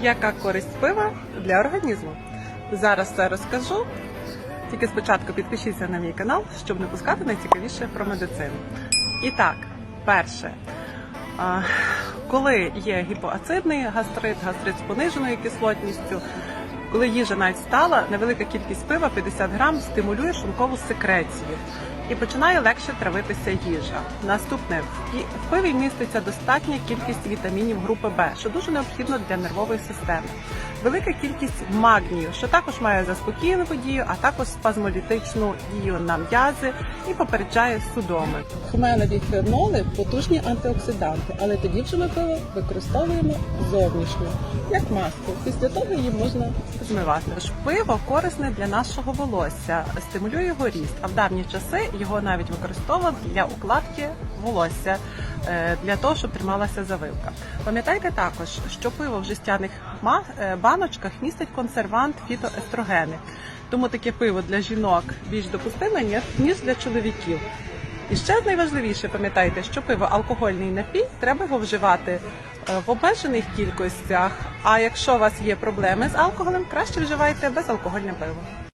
Яка користь пива для організму? Зараз все розкажу. Тільки спочатку підпишіться на мій канал, щоб не пускати найцікавіше про медицину. І так, перше, коли є гіпоацидний гастрит, гастрит з пониженою кислотністю, коли їжа навіть стала, невелика кількість пива 50 грам стимулює шлункову секрецію і починає легше травитися їжа. Наступне в пиві міститься достатня кількість вітамінів групи Б, що дуже необхідно для нервової системи. Велика кількість магнію, що також має заспокійливу дію, а також спазмолітичну дію на м'язи і попереджає судоми. Хмелеві феноли потужні антиоксиданти, але тоді вже ми пиво використовуємо зовнішньо, як маску. Після того її можна змивати. Пиво корисне для нашого волосся, стимулює його ріст. А в давні часи його навіть використовували для укладки волосся, е, для того, щоб трималася завивка. Пам'ятайте також, що пиво в жестяних е, баночках містить консервант фітоестрогени. Тому таке пиво для жінок більш допустиме, ніж для чоловіків. І ще найважливіше, пам'ятайте, що пиво алкогольний напій, треба його вживати е, в обмежених кількостях. А якщо у вас є проблеми з алкоголем, краще вживайте безалкогольне пиво.